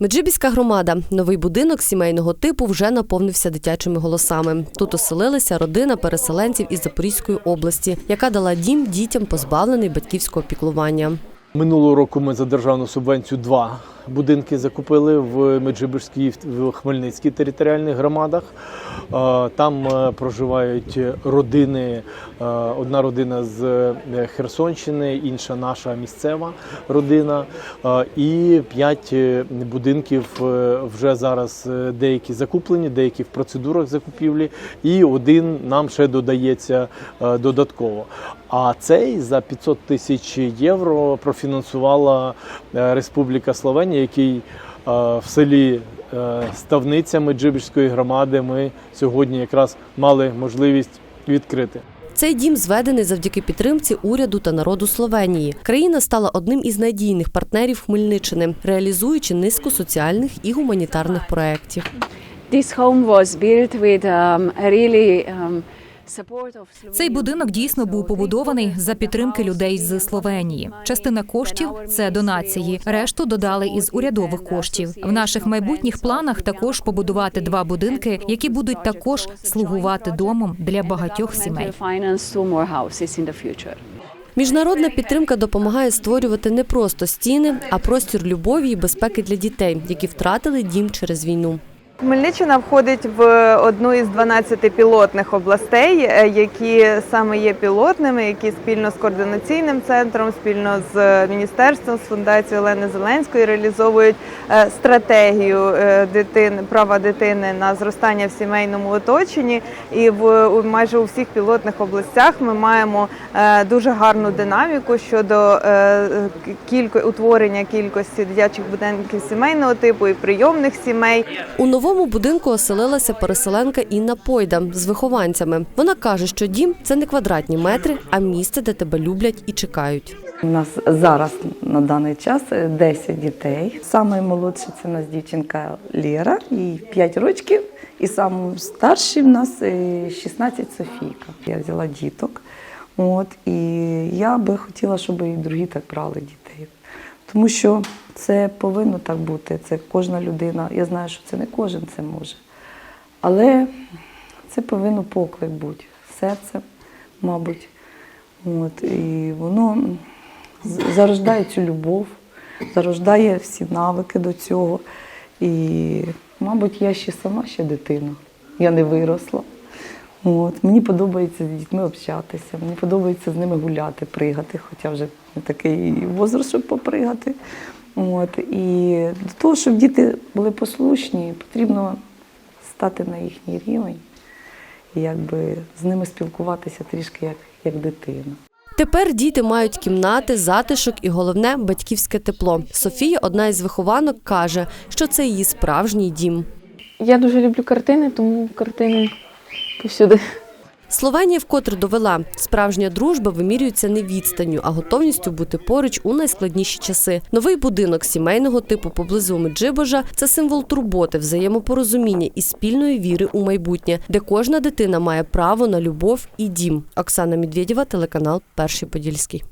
Меджибіська громада. Новий будинок сімейного типу вже наповнився дитячими голосами. Тут оселилася родина переселенців із Запорізької області, яка дала дім дітям, позбавлений батьківського піклування. Минулого року ми за державну субвенцію два будинки закупили в Меджибірській в Хмельницькій територіальних громадах. Там е, проживають родини. е, Одна родина з е, Херсонщини, інша наша місцева родина. І п'ять будинків вже зараз деякі закуплені, деякі в процедурах закупівлі, і один нам ще додається додатково. А цей за 500 тисяч євро профінансувала Республіка Словенія, який е, в селі е, Ставниця Меджибіжської громади ми сьогодні якраз мали можливість відкрити. Цей дім зведений завдяки підтримці уряду та народу Словенії. Країна стала одним із надійних партнерів Хмельниччини, реалізуючи низку соціальних і гуманітарних проєктів. This home was built with um, really um, Цей будинок дійсно був побудований за підтримки людей з Словенії. Частина коштів це донації, решту додали із урядових коштів. В наших майбутніх планах також побудувати два будинки, які будуть також слугувати домом для багатьох сімей. Міжнародна підтримка допомагає створювати не просто стіни, а простір любові і безпеки для дітей, які втратили дім через війну. Хмельниччина входить в одну із 12 пілотних областей, е, які саме є пілотними, які спільно з координаційним центром, спільно з міністерством, з фундацією Олени Зеленської реалізовують е, стратегію е, дитини права дитини на зростання в сімейному оточенні. І в майже у всіх пілотних областях ми маємо е, дуже гарну динаміку щодо е, кілько утворення кількості дитячих будинків сімейного типу і прийомних сімей. У новому будинку оселилася переселенка Інна Пойда з вихованцями. Вона каже, що дім це не квадратні метри, а місце, де тебе люблять і чекають. У нас зараз на даний час 10 дітей. Саме молодша це у нас дівчинка Лєра, їй 5 років. І саму старший в нас е, 16 Софійка. Я взяла діток. От, і я би хотіла, щоб і другі так брали дітей. Тому що це повинно так бути. Це кожна людина. Я знаю, що це не кожен це може. Але це повинно поклик бути, серце, мабуть. От, і воно зарождає цю любов, зарождає всі навики до цього. І, мабуть, я ще сама ще дитина. Я не виросла. От, мені подобається з дітьми общатися, мені подобається з ними гуляти, пригати, хоча вже не такий возраст, щоб попригати. От, і до того, щоб діти були послушні, потрібно стати на їхній рівень і якби з ними спілкуватися трішки як, як дитина. Тепер діти мають кімнати, затишок і головне батьківське тепло. Софія, одна із вихованок, каже, що це її справжній дім. Я дуже люблю картини, тому картини повсюди. Словенія вкотре довела, справжня дружба вимірюється не відстанню, а готовністю бути поруч у найскладніші часи. Новий будинок сімейного типу поблизу Меджибожа – це символ турботи, взаємопорозуміння і спільної віри у майбутнє, де кожна дитина має право на любов і дім. Оксана Медведєва, телеканал Перший Подільський.